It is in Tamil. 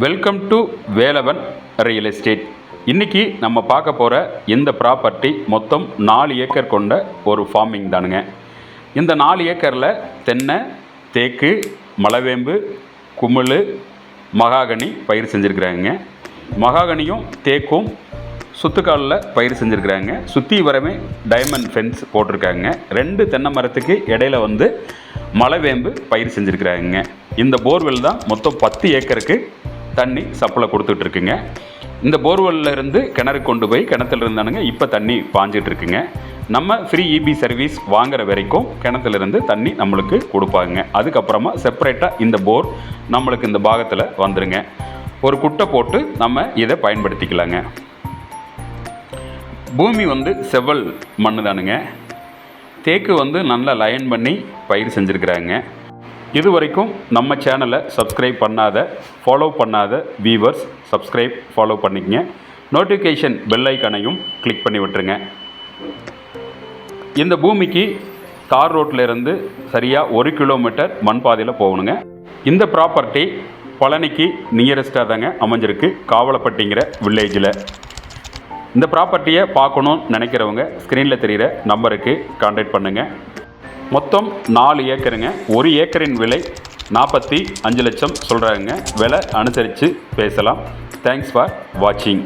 Welcome to Velavan real estate இன்றைக்கி நம்ம பார்க்க போகிற இந்த ப்ராப்பர்ட்டி மொத்தம் நாலு ஏக்கர் கொண்ட ஒரு ஃபார்மிங் தானுங்க. இந்த நாலு ஏக்கரில் தென்னை தேக்கு மலவேம்பு குமிழ் மகாகனி பயிர் செஞ்சுருக்குறாங்க மகாகனியும் தேக்கும் சுத்துக்காலில் பயிர் செஞ்சுருக்குறாங்க. சுற்றி வரவே டைமண்ட் ஃபென்ஸ் போட்டிருக்காங்க. ரெண்டு தென்னை மரத்துக்கு இடையில வந்து மலைவேம்பு பயிர் செஞ்சுருக்குறாங்க இந்த போர்வெல் தான் மொத்தம் பத்து ஏக்கருக்கு தண்ணி சப்ளை கொடுத்துட்டு இருக்குங்க இந்த போர்வெல்ல இருந்து கிணறு கொண்டு போய் கிணத்துல இருந்தானுங்க இப்போ தண்ணி பாஞ்சிட்டு இருக்குங்க நம்ம ஃப்ரீ இபி சர்வீஸ் வாங்குற வரைக்கும் கிணத்துலேருந்து தண்ணி நம்மளுக்கு கொடுப்பாங்க. அதுக்கப்புறமா செப்பரேட்டாக இந்த போர் நம்மளுக்கு இந்த பாகத்தில் வந்துடுங்க ஒரு குட்டை போட்டு நம்ம இதை பயன்படுத்திக்கலாங்க. பூமி வந்து செவ்வல் மண்ணு தானுங்க தேக்கு வந்து நல்லா லயன் பண்ணி பயிர் செஞ்சுருக்குறாங்க. இது வரைக்கும் நம்ம சேனலை சப்ஸ்கிரைப் பண்ணாத ஃபாலோ பண்ணாத வியூவர்ஸ் சப்ஸ்கிரைப் ஃபாலோ பண்ணிக்கங்க. நோட்டிஃபிகேஷன் பெல் ஐக்கனையும் கிளிக் பண்ணி விட்டுருங்க. இந்த பூமிக்கு தார் ரோட்டில் இருந்து சரியாக ஒரு கிலோமீட்டர் மண் பாதையில் போகணுங்க. இந்த ப்ராப்பர்ட்டி பழனிக்கு நியரஸ்ட்டாக தாங்க அமைஞ்சிருக்கு காவலப்பட்டிங்கிற வில்லேஜில் இந்த ப்ராப்பர்ட்டியை பார்க்கணும்னு நினைக்கிறவங்க ஸ்க்ரீனில் தெரிகிற நம்பருக்கு கான்டாக்ட் பண்ணுங்கள் மொத்தம் நாலு ஏக்கருங்க. ஒரு ஏக்கரின் விலை நாற்பத்தி அஞ்சு லட்சம் சொல்கிறாங்க விலை அனுசரித்து பேசலாம். தேங்க்ஸ் ஃபார் வாட்சிங்